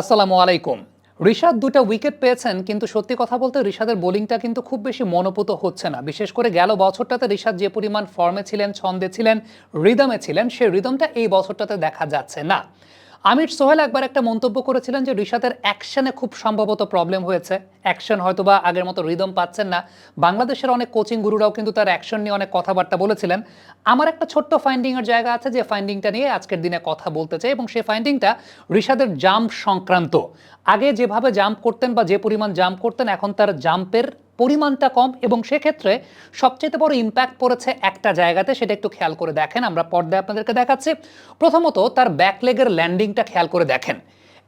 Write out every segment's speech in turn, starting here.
আসসালামু আলাইকুম। ঋষাদ দুটো উইকেট পেয়েছেন, কিন্তু সত্যি কথা বলতে ঋষাদের বোলিংটা কিন্তু খুব বেশি মনোপুত হচ্ছে না। বিশেষ করে গেল বছরটাতে ঋষাদ যে পরিমাণ ফর্মে ছিলেন, ছন্দে ছিলেন, রিদমে ছিলেন, সেই রিদমটা এই বছরটাতে দেখা যাচ্ছে না। আমির সোহেল একবার একটা মন্তব্য করেছিলেন যে ঋষাদের অ্যাকশনে খুব সম্ভবত প্রবলেম হয়েছে। অ্যাকশন হয়তো বা আগের মতো রিদম পাচ্ছেন না। বাংলাদেশের অনেক কোচিং গুরুরাও কিন্তু তার অ্যাকশন নিয়ে অনেক কথাবার্তা বলেছিলেন। আমার একটা ছোট্ট ফাইন্ডিংয়ের জায়গা আছে যে ফাইন্ডিংটা নিয়ে আজকের দিনে কথা বলতে চাই এবং সেই ফাইন্ডিংটা ঋষাদের জাম্প সংক্রান্ত। আগে যেভাবে জাম্প করতেন বা যে পরিমাণ জাম্প করতেন, এখন তার জাম্পের পরিমাণটা কম এবং সেক্ষেত্রে সবচেয়ে বড় ইম্প্যাক্ট পড়েছে একটা জায়গাতে, সেটা একটু খেয়াল করে দেখেন, আমরা পর্দায় আপনাদেরকে দেখাচ্ছি। প্রথমত, তার ব্যাকলেগের ল্যান্ডিংটা খেয়াল করে দেখেন।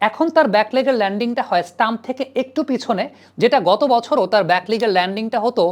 এখন তার ব্যাকলেগের ল্যান্ডিংটা হয় স্টাম্প থেকে একটু পিছনে, যেটা গত বছরও তার ব্যাকলেগের ল্যান্ডিংটা হতো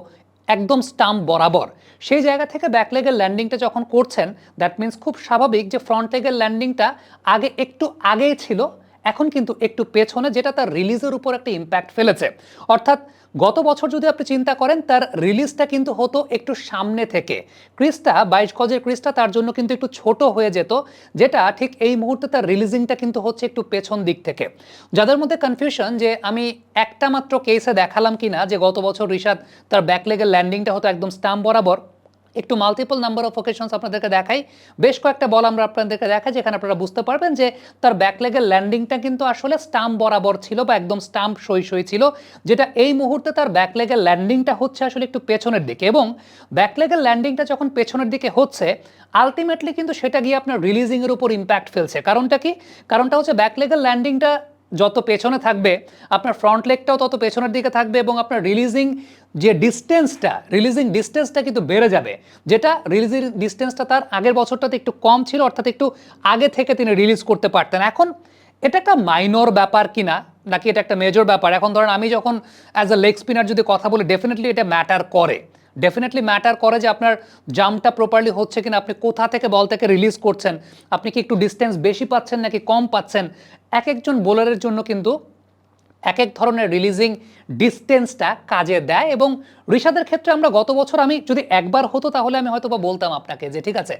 একদম স্টাম্প বরাবর। সেই জায়গা থেকে ব্যাকলেগের ল্যান্ডিংটা যখন করছেন দ্যাট মিন্স খুব স্বাভাবিক যে ফ্রন্ট লেগের ল্যান্ডিংটা আগে একটু আগেই ছিল এখন কিন্তু একটু পেছনে যেটা তার রিলিজের উপর একটা ইম্প্যাক্ট ফেলেছে। অর্থাৎ গত বছর যদি আপনি চিন্তা করেন, তার রিলিজটা কিন্তু হতো একটু সামনে থেকে। ক্রিস্টা, বাইশ গজের ক্রিস্টা তার জন্য কিন্তু একটু ছোট হয়ে যেত, যেটা ঠিক এই মুহূর্তে তার রিলিজিংটা কিন্তু হচ্ছে একটু পেছন দিক থেকে। যাদের মধ্যে কনফিউশন যে আমি একটা মাত্র কেসে দেখালাম কি না যে গত বছর ঋষাদ তার ব্যাকলেগের ল্যান্ডিংটা হতো একদম স্টাম্প বরাবর একটু মাল্টিপল নাম্বার অফ ওকেশনস আপনাদেরকে দেখাই। বেশ কয়েকটা বল আমরা আপনাদেরকে দেখাই, যেখানে আপনারা বুঝতে পারবেন যে তার ব্যাকলেগের ল্যান্ডিংটা কিন্তু আসলে স্টাম্প বরাবর ছিল বা একদম স্টাম্প সই সই ছিল, যেটা এই মুহূর্তে তার ব্যাকলেগের ল্যান্ডিংটা হচ্ছে আসলে একটু পেছনের দিকে এবং ব্যাকলেগের ল্যান্ডিংটা যখন পেছনের দিকে হচ্ছে আলটিমেটলি কিন্তু সেটা গিয়ে আপনার রিলিজিংয়ের উপর ইম্প্যাক্ট ফেলছে। কারণটা কি? কারণটা হচ্ছে ব্যাকলেগের ল্যান্ডিংটা যত পেছনে থাকবে, আপনার ফ্রন্ট লেগটাও তত পেছনের দিকে থাকবে এবং আপনার রিলিজিং যে ডিস্টেন্সটা রিলিজিং ডিস্টেন্সটা কিন্তু বেড়ে যাবে। যেটা রিলিজিং ডিস্টেন্সটা তার আগের বছরটাতে একটু কম ছিল, অর্থাৎ একটু আগে থেকে তিনি রিলিজ করতে পারতেন। এখন এটা একটা মাইনর ব্যাপার কিনা, নাকি এটা একটা মেজর ব্যাপার? এখন ধরেন আমি যখন অ্যাজ আ লেগ স্পিনার যদি কথা বলি ডেফিনেটলি এটা ম্যাটার করে। ডেফিনেটলি ম্যাটার করে যে আপনার জাম্পটা প্রপারলি হচ্ছে কিনা, আপনি কোথা থেকে বল থেকে রিলিজ করছেন, আপনি কি একটু ডিস্টেন্স বেশি পাচ্ছেন নাকি কম পাচ্ছেন? এক একজন বোলারের জন্য কিন্তু এক এক ধরনের রিলিজিং ডিস্টেন্সটা কাজে দেয় এবং ঋষাদের ক্ষেত্রে আমরা গত বছর আমি যদি একবার হতো তাহলে আমি হয়তো বা বলতাম আপনাকে যে ঠিক আছে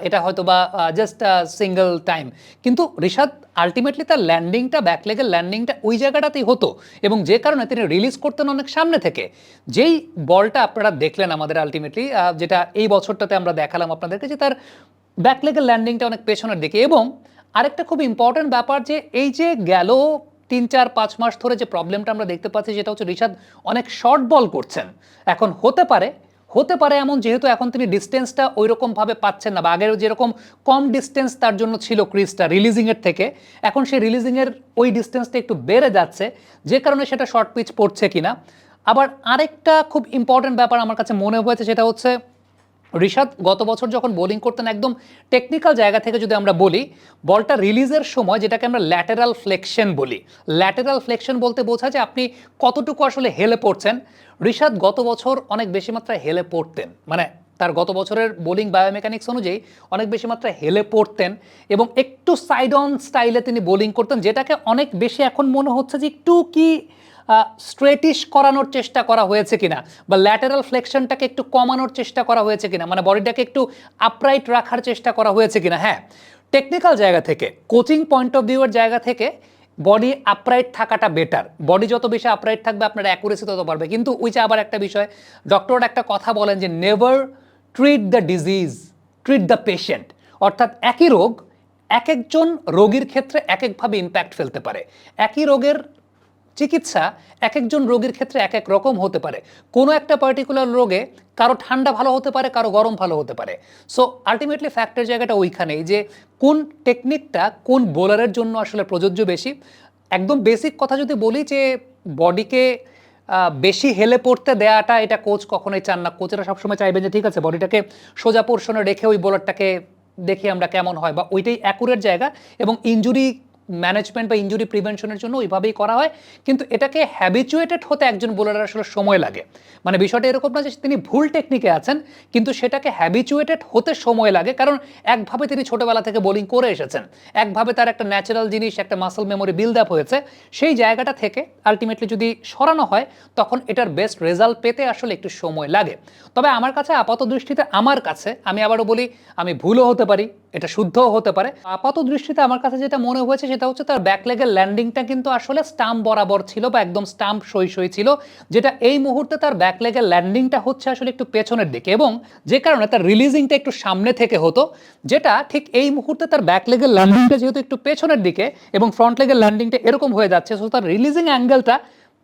এটা হয়তো বা জাস্ট সিঙ্গেল টাইম কিন্তু ঋষাদ আলটিমেটলি তার ল্যান্ডিংটা ব্যাকলেগের ল্যান্ডিংটা ওই জায়গাটাতেই হতো এবং যে কারণে তিনি রিলিজ করতেন অনেক সামনে থেকে। যেই বলটা আপনারা দেখলেন আমাদের আলটিমেটলি যেটা এই বছরটাতে আমরা দেখালাম আপনাদেরকে যে তার ব্যাকলেগের ল্যান্ডিংটা অনেক পেছনের দিকে এবং আরেকটা খুব ইম্পর্ট্যান্ট ব্যাপার যে এই যে গেল তিন, চার, পাঁচ মাস ধরে যে প্রবলেমটা আমরা দেখতে পাচ্ছি সেটা হচ্ছে ঋষাদ অনেক শর্ট বল করছেন। এখন হতে পারে হতে পারে এমন যেহেতু এখন তিনি ডিস্টেন্সটা ওই রকমভাবে পাচ্ছেন না বা আগের যেরকম কম ডিস্টেন্স তার জন্য ছিল ক্রিজটা রিলিজিংয়ের থেকে, এখন সেই রিলিজিংয়ের ওই ডিস্টেন্সটা একটু বেড়ে যাচ্ছে, যে কারণে সেটা শর্ট পিচ পড়ছে কিনা। আবার আরেকটা খুব ইম্পর্ট্যান্ট ব্যাপার আমার কাছে মনে হয়েছে সেটা হচ্ছে ঋষাদ গত বছর যখন বোলিং করতেন, একদম টেকনিক্যাল জায়গা থেকে যদি আমরা বলি, বলটা রিলিজের সময় যেটাকে আমরা ল্যাটেরাল ফ্লেকশন বলি। ল্যাটেরাল ফ্লেকশন বলতে বোঝা যে আপনি কতটুকু আসলে হেলে পড়ছেন। ঋষাদ গত বছর অনেক বেশি মাত্রায় হেলে পড়তেন। মানে তার গত বছরের বোলিং বায়োমেকানিক্স অনুযায়ী অনেক বেশি মাত্রায় হেলে পড়তেন এবং একটু সাইড অন স্টাইলে তিনি বোলিং করতেন, যেটাকে অনেক বেশি এখন মনে হচ্ছে যে একটু কি স্ট্রেটিশ করানোর চেষ্টা করা হয়েছে কিনা বা ল্যাটারাল ফ্লেকশনটাকে একটু কমানোর চেষ্টা করা হয়েছে কিনা? মানে বডিটাকে একটু আপরাইট রাখার চেষ্টা করা হয়েছে কিনা? হ্যাঁ টেকনিক্যাল জায়গা থেকে কোচিং পয়েন্ট অফ ভিউয়ের জায়গা থেকে বডি আপরাইট থাকাটা বেটার বডি যত বেশি আপরাইট থাকবে, আপনার অ্যাকুরেসি তত বাড়বে। কিন্তু যে আবার একটা বিষয় ডক্টর একটা কথা বলেন যে never treat the disease treat the patient অর্থাৎ একই রোগ, এক একজন রোগীর ক্ষেত্রে এক একভাবে ইম্প্যাক্ট ফেলতে পারে। একই রোগের চিকিৎসা এক একজন রোগীর ক্ষেত্রে এক এক রকম হতে পারে। কোনো একটা পার্টিকুলার রোগে কারও ঠান্ডা ভালো হতে পারে, কারও গরম ভালো হতে পারে। সো আলটিমেটলি ফ্যাক্টর জায়গাটা ওইখানেই যে কোন টেকনিকটা কোন বোলারের জন্য আসলে প্রযোজ্য বেশি। একদম বেসিক কথা যদি বলি যে বডিকে বেশি হেলে পড়তে দেয়াটা এটা কোচ কখনোই চান না। কোচেরা সবসময় চাইবেন যে, ঠিক আছে বডিটাকে সোজা পোর্শনে রেখে ওই বোলারটাকে দেখি আমরা কেমন হয়। বা ওইটাই অ্যাকুরেট জায়গা এবং ইনজুরি ম্যানেজমেন্ট বা ইনজুরি প্রিভেনশনের জন্য ওইভাবেই করা হয়। কিন্তু এটাকে হ্যাবিচুয়েটেড হতে একজন বোলারের আসলে সময় লাগে। মানে বিষয়টা এরকম না যে তিনি ভুল টেকনিকে আছেন, কিন্তু সেটাকে হ্যাবিচুয়েটেড হতে সময় লাগে। কারণ একভাবে তিনি ছোটবেলা থেকে বোলিং করে এসেছেন। একভাবে তার একটা ন্যাচারাল জিনিস, একটা মাসল মেমোরি বিল্ড আপ হয়েছে। সেই জায়গাটা থেকে আলটিমেটলি যদি সরানো হয়, তখন এটার বেস্ট রেজাল্ট পেতে আসলে একটু সময় লাগে। তবে আমার কাছে আপাত দৃষ্টিতে, আমার কাছে, আমি আবারও বলি, আমি ভুলও হতে পারি এটা শুদ্ধও হতে পারে। আপাত দৃষ্টিতে আমার কাছে যেটা মনে হয়েছে সেটা হচ্ছে তার ব্যাকলেগের ল্যান্ডিংটা কিন্তু আসলে স্টাম্প বরাবর ছিল বা একদম স্টাম্প সই সই ছিল, যেটা এই মুহূর্তে তার ব্যাকলেগের ল্যান্ডিংটা হচ্ছে আসলে একটু পেছনের দিকে এবং যে কারণে তার রিলিজিংটা একটু সামনে থেকে হতো, যেটা ঠিক এই মুহূর্তে তার ব্যাকলেগের ল্যান্ডিংটা যেহেতু একটু পেছনের দিকে এবং ফ্রন্ট লেগের ল্যান্ডিংটা এরকম হয়ে যাচ্ছে সো তার রিলিজিং অ্যাঙ্গেলটা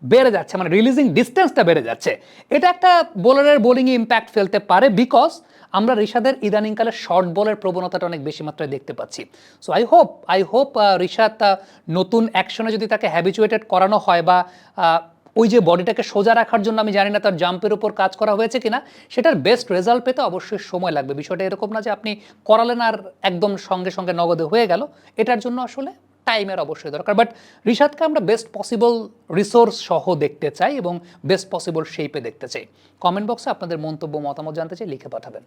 বেড়ে যাচ্ছে মানে রিলিজিং ডিস্টেন্সটা বেড়ে যাচ্ছে। এটা একটা বোলারের বোলিংয়ে ইম্প্যাক্ট ফেলতে পারে বিকজ আমরা ঋষাদের ইদানিংকালে শর্ট বলের প্রবণতাটা অনেক বেশি মাত্রায় দেখতে পাচ্ছি। So I hope I hope Rishad নতুন অ্যাকশনে যদি তাকে হ্যাবিচুয়েটেড করানো হয় বা ওই যে বডিটাকে সোজা রাখার জন্য আমি জানি না তার জাম্পের উপর কাজ করা হয়েছে কিনা, সেটার বেস্ট রেজাল্ট পেতে অবশ্যই সময় লাগবে। বিষয়টা এরকম না যে আপনি করালেন আর একদম সঙ্গে সঙ্গে নগদে হয়ে গেল। এটার জন্য আসলে টাইমের অবশ্যই দরকার। বাট ঋষাদকে আমরা বেস্ট পসিবল রিসোর্স সহ দেখতে চাই এবং বেস্ট পসিবল শেপে দেখতে চাই। কমেন্ট বক্সে আপনাদের মন্তব্য, মতামত জানতে চাই, লিখে পাঠাবেন।